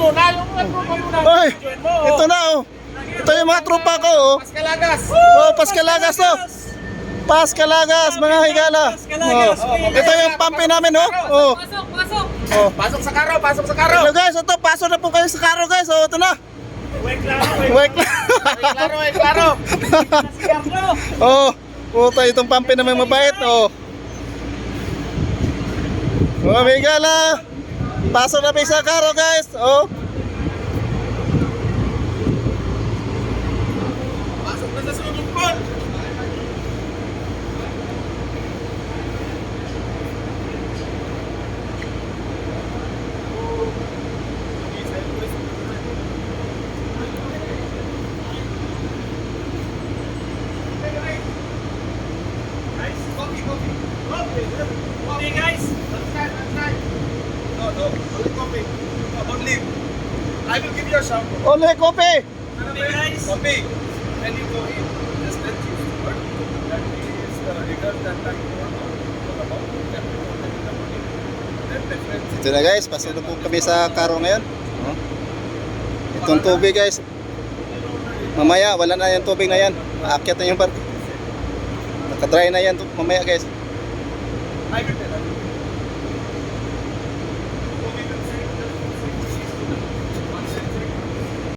muna, yung mga tropa muna. Mo. ito na oh. Ito yung mga tropa ko oh. Paskalagas. Oh, Paskalagas to. Paskalagas, mga higala. Oh. Ito yung pampi namin oh. Oh. Pasok, pasok. Oh. Pasok sa karo, pasok sa karo. Hello guys, ito pasok na po kayo sa karo guys. Oh, ito na. Wait lang, wait. Wait lang. Ay, klaro, ay, klaro. oh, puta itong pampi naman mabait. Oh. Oh, may gala. Pasok na sa karo guys. Oh. Pasok na sa swimming pool. Okay, guys. Outside, outside. No, no, only coffee. No, only. I will give you some. Ole, kopi. Okay, guys. Copy. When you go in, just let you word. That is the rigor that I about. Ito na guys, pasok na po kami sa karo ngayon. Oh. Itong tubig guys. Mamaya, wala na yung tubig na yan. Aakyat na yung barko. Nakadry na yan mamaya guys. I will tell you.